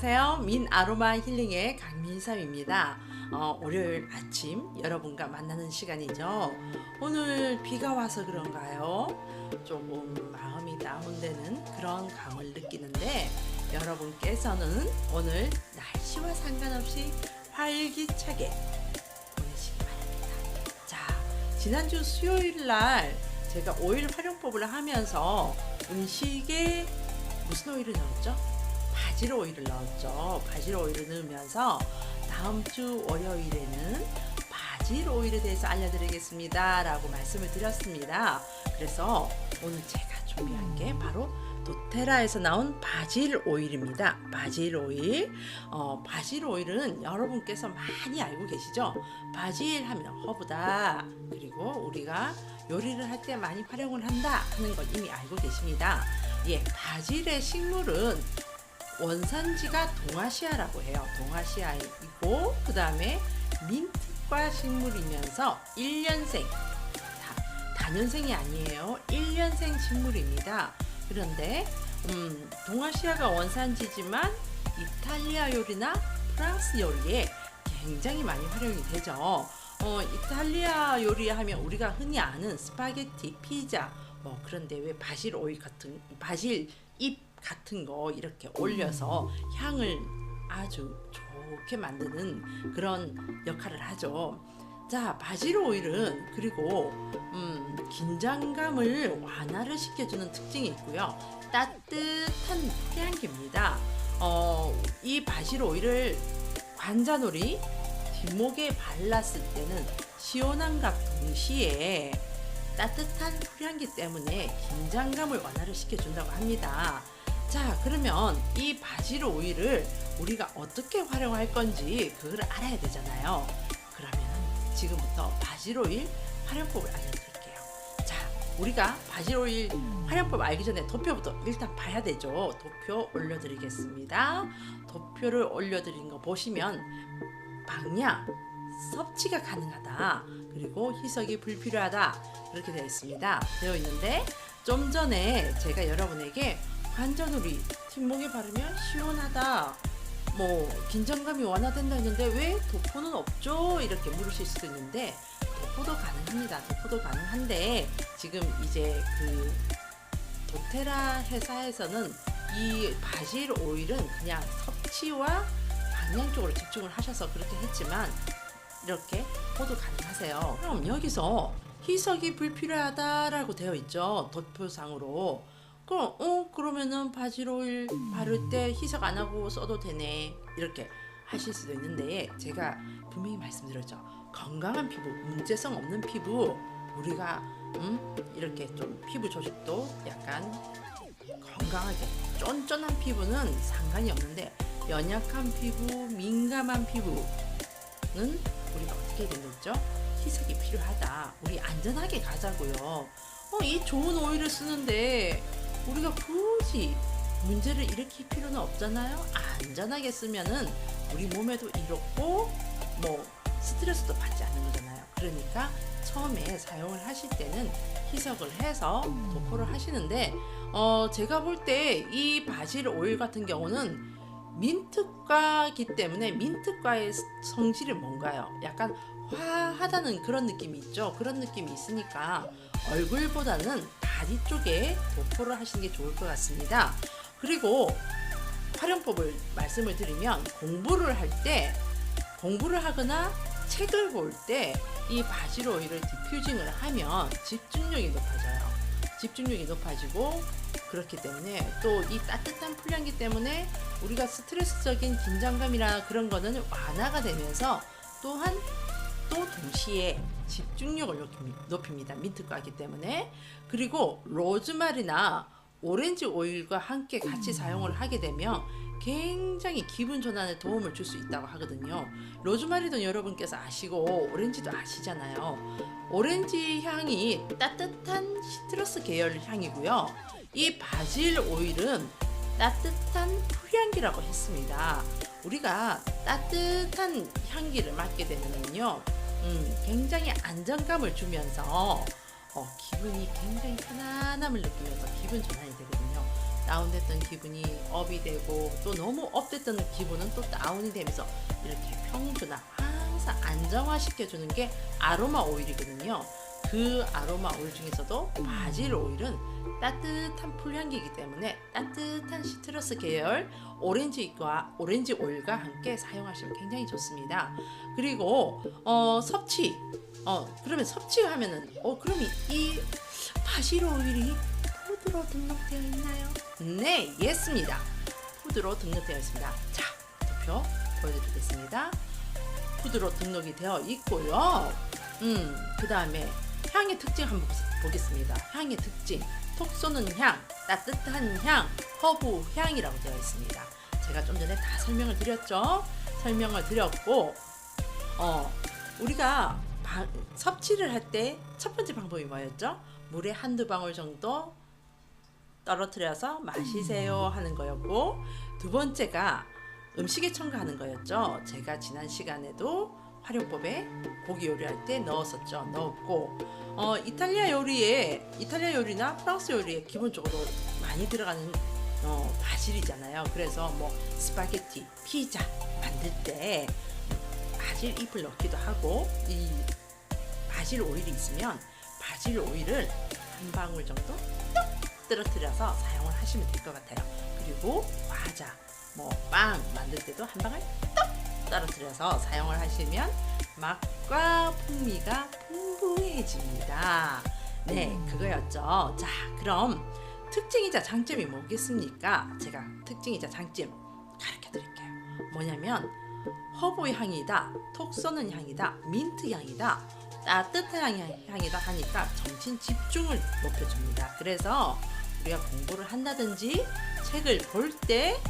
안녕하세요. 민 아로마 힐링의 강민삼입니다. 어, 월요일 아침 여러분과 만나는 시간이죠. 오늘 비가 와서 그런가요? 조금 마음이 다운되는 그런 감을 느끼는데 여러분께서는 오늘 날씨와 상관없이 활기차게 보내시기 바랍니다. 자, 지난주 수요일 날 제가 오일 활용법을 하면서 음식에 무슨 오일을 넣었죠? 바질 오일을 넣었죠. 바질 오일을 넣으면서 다음 주 월요일에는 바질 오일에 대해서 알려드리겠습니다. 라고 말씀을 드렸습니다. 그래서 오늘 제가 준비한 게 바로 도테라에서 나온 바질 오일입니다. 바질 오일. 어, 바질 오일은 여러분께서 많이 알고 계시죠? 바질 하면 허브다. 그리고 우리가 요리를 할 때 많이 활용을 한다 하는 걸 이미 알고 계십니다. 예, 바질의 식물은 원산지가 동아시아라고 해요. 동아시아이고 그 다음에 민트과 식물이면서 1년생 다, 다년생이 아니에요. 1년생 식물입니다. 그런데 음, 동아시아가 원산지지만 이탈리아 요리나 프랑스 요리에 굉장히 많이 활용이 되죠. 어, 이탈리아 요리 하면 우리가 흔히 아는 스파게티, 피자, 뭐 그런데 왜 바질 오일 같은 바질 잎 같은 거 이렇게 올려서 향을 아주 좋게 만드는 그런 역할을 하죠. 자, 바질 오일은 그리고 음, 긴장감을 완화를 시켜주는 특징이 있고요. 따뜻한 태양기입니다. 어, 이 바질 오일을 관자놀이 뒷목에 발랐을 때는 시원함과 동시에 따뜻한 풀향기 때문에 긴장감을 완화를 시켜준다고 합니다. 자, 그러면 이 바질 오일을 우리가 어떻게 활용할 건지 그걸 알아야 되잖아요. 그러면 지금부터 바질 오일 활용법을 알려드릴게요. 자, 우리가 바질 오일 활용법 알기 전에 도표부터 일단 봐야 되죠. 도표 올려드리겠습니다. 도표를 올려드린 거 보시면 방향, 섭취가 가능하다. 그리고 희석이 불필요하다. 그렇게 되어 있습니다. 되어 있는데 좀 전에 제가 여러분에게 관자놀이 뒷목에 바르면 시원하다. 뭐 긴장감이 완화된다 했는데 왜 도포는 없죠? 이렇게 물으실 수도 있는데 도포도 가능합니다. 도포도 가능한데 지금 이제 그 도테라 회사에서는 이 바질 오일은 그냥 섭취와 방향 쪽으로 집중을 하셔서 그렇게 했지만 이렇게 포도 가능하세요. 그럼 여기서 희석이 불필요하다라고 되어 있죠. 도표상으로. 그럼 어 그러면은 바질 오일 바를 때 희석 안 하고 써도 되네. 이렇게 하실 수도 있는데 제가 분명히 말씀드렸죠. 건강한 피부, 문제성 없는 피부 우리가 음 이렇게 좀 피부 조직도 약간 건강하게 쫀쫀한 피부는 상관이 없는데 연약한 피부, 민감한 피부는 우리가 어떻게 해야 되겠죠? 희석이 필요하다. 우리 안전하게 가자고요. 어, 이 좋은 오일을 쓰는데 우리가 굳이 문제를 일으킬 필요는 없잖아요. 안전하게 쓰면은 우리 몸에도 이롭고 뭐 스트레스도 받지 않는 거잖아요. 그러니까 처음에 사용을 하실 때는 희석을 해서 도포를 하시는데 어 제가 볼 때 이 바질 오일 같은 경우는 민트과기 때문에 민트과의 성질이 뭔가요? 약간 화하다는 그런 느낌이 있죠. 그런 느낌이 있으니까 얼굴보다는 다리 쪽에 도포를 하시는 게 좋을 것 같습니다. 그리고 활용법을 말씀을 드리면 공부를 할 때 공부를 하거나 책을 볼 때이 오일을 디퓨징을 하면 집중력이 높아져요. 집중력이 높아지고 그렇기 때문에 또 이 따뜻한 풀향기 때문에 우리가 스트레스적인 긴장감이나 그런 거는 완화가 되면서 또한 또 동시에 집중력을 높입니다. 민트과기 때문에 그리고 로즈마리나 오렌지 오일과 함께 같이 사용을 하게 되면 굉장히 기분 전환에 도움을 줄 수 있다고 하거든요. 로즈마리도 여러분께서 아시고 오렌지도 아시잖아요. 오렌지 향이 따뜻한 시트러스 계열 향이고요. 이 바질 오일은 따뜻한 풀향기라고 했습니다. 우리가 따뜻한 향기를 맡게 되면요, 음, 굉장히 안정감을 주면서 어, 기분이 굉장히 편안함을 느끼면서 기분 전환이 되거든요. 다운됐던 기분이 업이 되고 또 너무 업됐던 기분은 또 다운이 되면서 이렇게 평준화 항상 안정화시켜주는 게 아로마 오일이거든요. 그 아로마 오일 중에서도 바질 오일은 따뜻한 풀향기이기 때문에 따뜻한 시트러스 계열 오렌지과 오렌지 오일과 함께 사용하시면 굉장히 좋습니다. 그리고 어, 섭취 어 그러면 섭취하면은 어 그럼 이, 이 바질 오일이 푸드로 등록되어 있나요? 네, 예습니다. 푸드로 등록되어 있습니다. 자, 도표 보여드리겠습니다. 푸드로 등록이 되어 있고요. 음, 그 다음에 향의 특징 한번 보- 보겠습니다. 향의 특징. 톡 쏘는 향, 따뜻한 향, 허브 향이라고 되어 있습니다. 제가 좀 전에 다 설명을 드렸죠. 설명을 드렸고, 어, 우리가 바- 섭취를 할 때 첫 번째 방법이 뭐였죠? 물에 한두 방울 정도 떨어뜨려서 마시세요 하는 거였고 두 번째가 음식에 첨가하는 거였죠. 제가 지난 시간에도 활용법에 고기 요리할 때 넣었었죠. 넣었고 어, 이탈리아 요리에 이탈리아 요리나 프랑스 요리에 기본적으로 많이 들어가는 어, 바질이잖아요. 그래서 뭐 스파게티, 피자 만들 때 바질 잎을 넣기도 하고 이 바질 오일이 있으면 바질 오일을 한 방울 정도 뚝 떨어뜨려서 사용을 하시면 될 것 같아요. 그리고 과자, 뭐 빵 만들 때도 한 방울 뚝 떨어뜨려서 사용을 하시면 맛과 풍미가 풍부해집니다. 네, 그거였죠. 자, 그럼 특징이자 장점이 뭐겠습니까? 제가 특징이자 장점 가르쳐 드릴게요. 뭐냐면 허브의 향이다, 톡 쏘는 향이다, 민트 향이다, 따뜻한 향- 향이다 하니까 정신 집중을 높여줍니다. 그래서 우리가 공부를 한다든지 책을 볼 때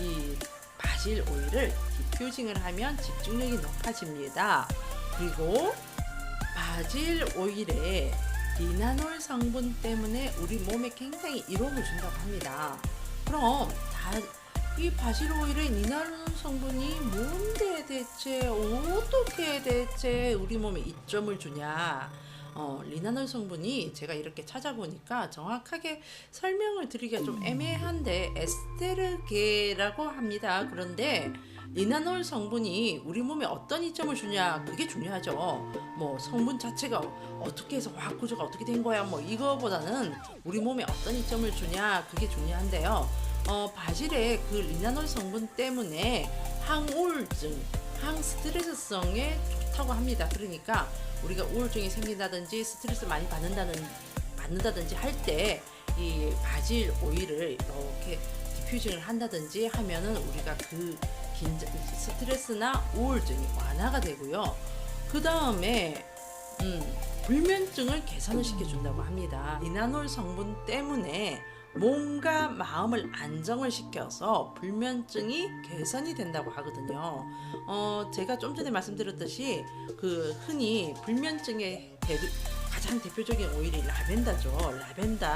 이 바질 오일을 디퓨징을 하면 집중력이 높아집니다. 그리고 바질 오일에 리나놀 성분 때문에 우리 몸에 굉장히 이로움을 준다고 합니다. 그럼 다, 이 바질 오일의 리나놀 성분이 뭔데 대체 어떻게 대체 우리 몸에 이점을 주냐? 어, 리나놀 성분이 제가 이렇게 찾아보니까 정확하게 설명을 드리기가 좀 애매한데 에스테르게라고 합니다. 그런데 리나놀 성분이 우리 몸에 어떤 이점을 주냐 그게 중요하죠. 뭐 성분 자체가 어떻게 해서 화학 구조가 어떻게 된 거야 뭐 이거보다는 우리 몸에 어떤 이점을 주냐 그게 중요한데요. 어, 바질의 그 리나놀 성분 때문에 항우울증, 항스트레스성에 좋다고 합니다. 그러니까 우리가 우울증이 생긴다든지 스트레스 많이 받는다는 받는다든지 할 때 이 바질 오일을 이렇게 디퓨징을 한다든지 하면은 우리가 그 긴장, 스트레스나 우울증이 완화가 되고요. 그 다음에 음, 불면증을 개선을 시켜준다고 합니다. 리나놀 성분 때문에 몸과 마음을 안정을 시켜서 불면증이 개선이 된다고 하거든요. 어, 제가 좀 전에 말씀드렸듯이 그 흔히 불면증의 대, 가장 대표적인 오일이 라벤더죠. 라벤더,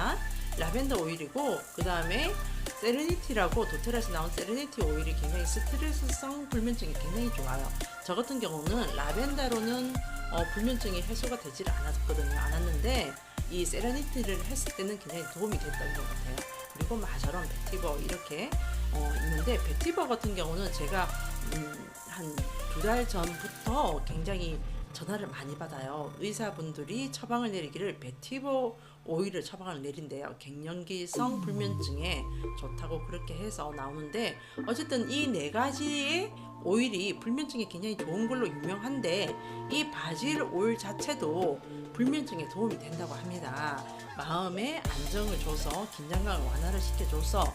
라벤더 오일이고 그 다음에 세레니티라고 도테라에서 나온 세레니티 오일이 굉장히 스트레스성 불면증이 굉장히 좋아요. 저 같은 경우는 라벤더로는 어, 불면증이 해소가 되질 않았거든요. 않았는데 이 세레니티를 했을 때는 굉장히 도움이 됐던 것 같아요. 그리고 마저런 베티버 이렇게 어, 있는데 베티버 같은 경우는 제가 음, 한두 달 전부터 굉장히 전화를 많이 받아요. 의사분들이 처방을 내리기를 베티버 오일을 처방을 내린대요. 갱년기성 불면증에 좋다고 그렇게 해서 나오는데 어쨌든 이 네 가지의 오일이 불면증에 굉장히 좋은 걸로 유명한데 이 바질 오일 자체도 불면증에 도움이 된다고 합니다. 마음에 안정을 줘서 긴장감을 완화를 시켜줘서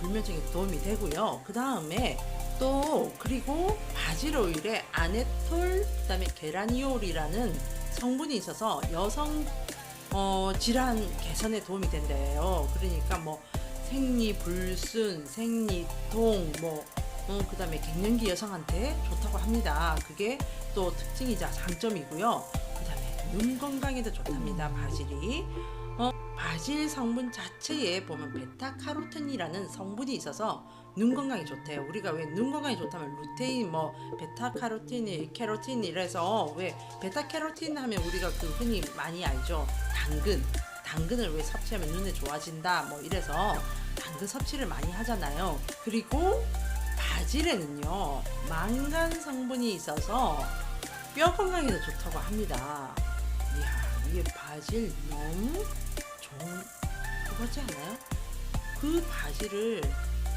불면증에 도움이 되고요. 그 다음에 또 그리고 바질 오일에 아네톨 그다음에 게라니올이라는 성분이 있어서 여성 어, 질환 개선에 도움이 된대요. 그러니까 뭐 생리 불순, 생리통 뭐 어, 그다음에 갱년기 여성한테 좋다고 합니다. 그게 또 특징이자 장점이고요. 그다음에 눈 건강에도 좋답니다. 바질이 어, 바질 성분 자체에 보면 베타카로틴이라는 성분이 있어서 눈 건강에 좋대요. 우리가 왜 눈 건강에 좋다면 루테인, 뭐 베타 카로틴이, 캐로틴 이래서 왜 베타 캐로틴 하면 우리가 그 흔히 많이 알죠. 당근, 당근을 왜 섭취하면 눈에 좋아진다 뭐 이래서 당근 섭취를 많이 하잖아요. 그리고 바질에는요 망간 성분이 있어서 뼈 건강에도 좋다고 합니다. 이야 이게 바질 너무 좋은 그거지 않아요? 그 바질을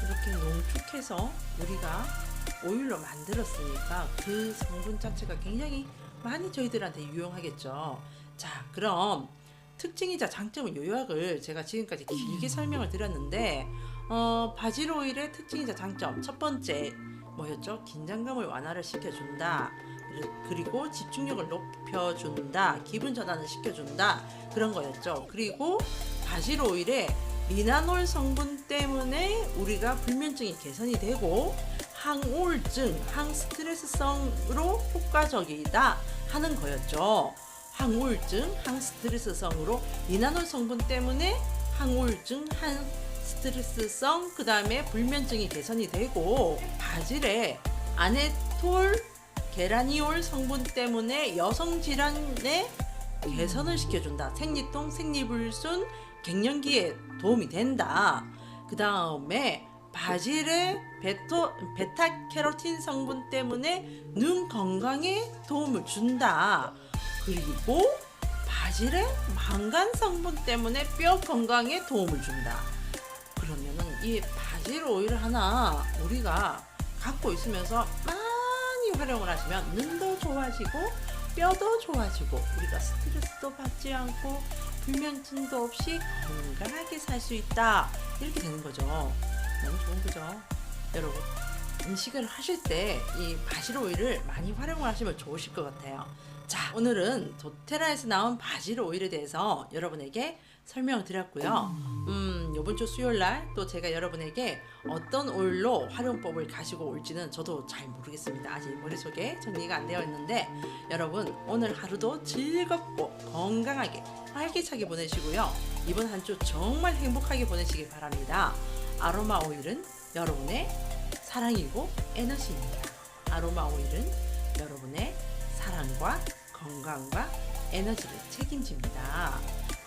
이렇게 농축해서 우리가 오일로 만들었으니까 그 성분 자체가 굉장히 많이 저희들한테 유용하겠죠. 자, 그럼 특징이자 장점은 요약을 제가 지금까지 길게 설명을 드렸는데 어, 바질 오일의 특징이자 장점 첫 번째 뭐였죠? 긴장감을 완화를 시켜준다. 그리고 집중력을 높여준다. 기분 전환을 시켜준다. 그런 거였죠. 그리고 바질 오일에 리나놀 성분 때문에 우리가 불면증이 개선이 되고 항우울증, 항스트레스성으로 효과적이다 하는 거였죠. 항우울증, 항스트레스성으로 리나놀 성분 때문에 항우울증, 항스트레스성, 그 다음에 불면증이 개선이 되고 바질에 아네톨, 게라니올 성분 때문에 여성 질환의 개선을 시켜준다. 생리통, 생리불순, 갱년기에 도움이 된다. 그 다음에 바질의 베토, 베타캐로틴 성분 때문에 눈 건강에 도움을 준다. 그리고 바질의 망간 성분 때문에 뼈 건강에 도움을 준다. 그러면은 이 바질 오일 하나 우리가 갖고 있으면서 많이 활용을 하시면 눈도 좋아지고 뼈도 좋아지고 우리가 스트레스도 받지 않고 불면증도 없이 건강하게 살 수 있다. 이렇게 되는 거죠. 너무 좋은 거죠. 여러분 음식을 하실 때 이 바질 오일을 많이 활용을 하시면 좋으실 것 같아요. 자 오늘은 도테라에서 나온 바질 오일에 대해서 여러분에게 설명을 드렸고요. 음 이번 주 수요일 날 또 제가 여러분에게 어떤 오일로 활용법을 가지고 올지는 저도 잘 모르겠습니다 아직 머릿속에 정리가 안 되어 있는데 여러분 오늘 하루도 즐겁고 건강하게 활기차게 보내시고요. 이번 한 주 정말 행복하게 보내시길 바랍니다. 아로마 오일은 여러분의 사랑이고 에너지입니다. 아로마 오일은 여러분의 사랑과 건강과 에너지를 책임집니다.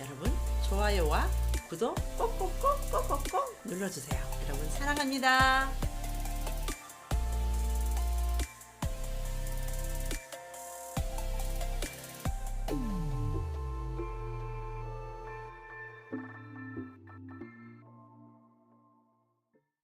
여러분 좋아요와 구독 꼭꼭꼭꼭꼭꼭 눌러주세요. 여러분 사랑합니다.